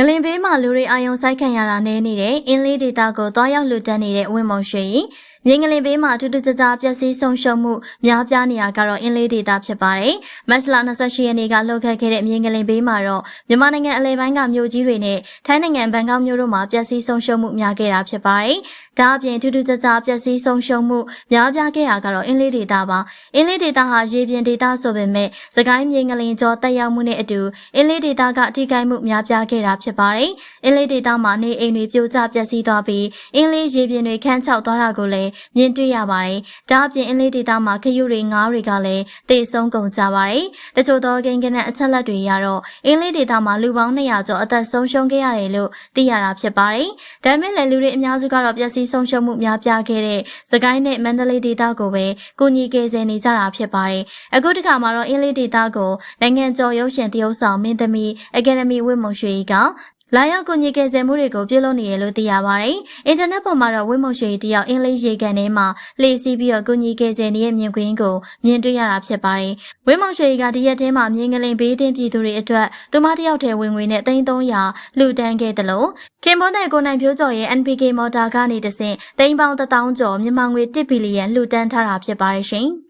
ငလင်ဘေးမှာလူတွေအာယုံစိုက်ခံရတာနည်းနေတဲ့အင်းလေးဒေတာကိုတွားရောက်လူတက်နေတဲ့ဝင်းမုံရွှေကြီး မြင်းငလင်ဘေးမှာထူးထူးခြားခြားပျက်စီးဆုံးရှုံးမှုများပြားနေရကတော့အင်းလေးဒေတာဖြစ်ပါတယ်။မတ်လ28ရက်နေ့ကလှုပ်ခတ်ခဲ့တဲ့မြင်းငလင်ဘေးမှာတော့မြန်မာနိုင်ငံအလဲပိုင်းကမြို့ကြီးတွေနဲ့ထိုင်းနိုင်ငံဘန်ကောက်မြို့တို့မှာပျက်စီးဆုံးရှုံးမှုများခဲ့တာဖြစ်ပါတယ်။ဒါအပြင်ထူးထူးခြားခြားပျက်စီးဆုံးရှုံးမှုများပြားခဲ့တာကတော့အင်းလေးဒေတာပါ။အင်းလေးဒေတာဟာရေပြင်ဒေတာဆိုပေမဲ့စကိုင်းမြင်းငလင်ကျော်တက်ရောက်မှုနဲ့အတူအင်းလေးဒေတာကအထိကိမှုများပြားခဲ့တာဖြစ်ပါတယ်။အင်းလေးဒေတာမှာနေအိမ်တွေပြိုကျပျက်စီးသွားပြီးအင်းလေးရေပြင်တွေခန်းချောက်သွားတာကိုလည်းမြင်တွေ့ရပါတယ်။ဒါအပြင်အင်းလေးဒေတာမှာခရုတွေငားတွေကလည်းတေဆုံးကုန်ကြပါတယ်။တချို့သောကိန်းကနအချက်လက်တွေရတော့အင်းလေးဒေတာမှာလူပေါင်း200ကျော်အသက်ဆုံးရှုံးခဲ့ရတယ်လို့သိရတာဖြစ်ပါတယ်။ဒါပေမဲ့လည်းလူတွေအများစုကတော့ပျက်စီးဆုံးရှုံးမှုများပြားခဲ့တဲ့စကိုင်းနဲ့မန္တလေးဒေတာကိုပဲကူညီကယ်ဆယ်နေကြတာဖြစ်ပါတယ်။အခုတခါမှာတော့အင်းလေးဒေတာကိုနိုင်ငံကျော်ရုပ်ရှင်တရုပ်ဆောင်မင်းသမီးအကယ်ဒမီဝင်းမုံရွှေက လာရောက်ကူညီကယ်ဆယ်မှုတွေကိုပြုလုပ်နေရလို့သိရပါတယ်။အင်တာနက်ပေါ်မှာတော့ဝင်းမုံရွှေတယောက်အင်္ဂလိပ်ရေကန်ထဲမှာလှည့်စီးပြီးတော့ကူညီကယ်ဆယ်နေတဲ့မြင်ကွင်းကိုမြင်တွေ့ရတာဖြစ်ပါတယ်။ဝင်းမုံရွှေကဒီရက်ထဲမှာမြင်းကလေးဘေးတင်ပြည်သူတွေအတွက်တူမတယောက်ထဲဝင်ငွေနဲ့3300လှူဒန်းခဲ့တယ်လို့ခင်ပွန်းတဲ့ကိုနိုင်ဖြိုးကျော်ရဲ့ NPK မော်တာကနေတဆင့်သိန်းပေါင်း1000ကျော်မြန်မာငွေ1ဘီလီယံလှူဒန်းထားတာဖြစ်ပါတယ်ရှင်။